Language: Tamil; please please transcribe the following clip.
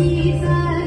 Jesus.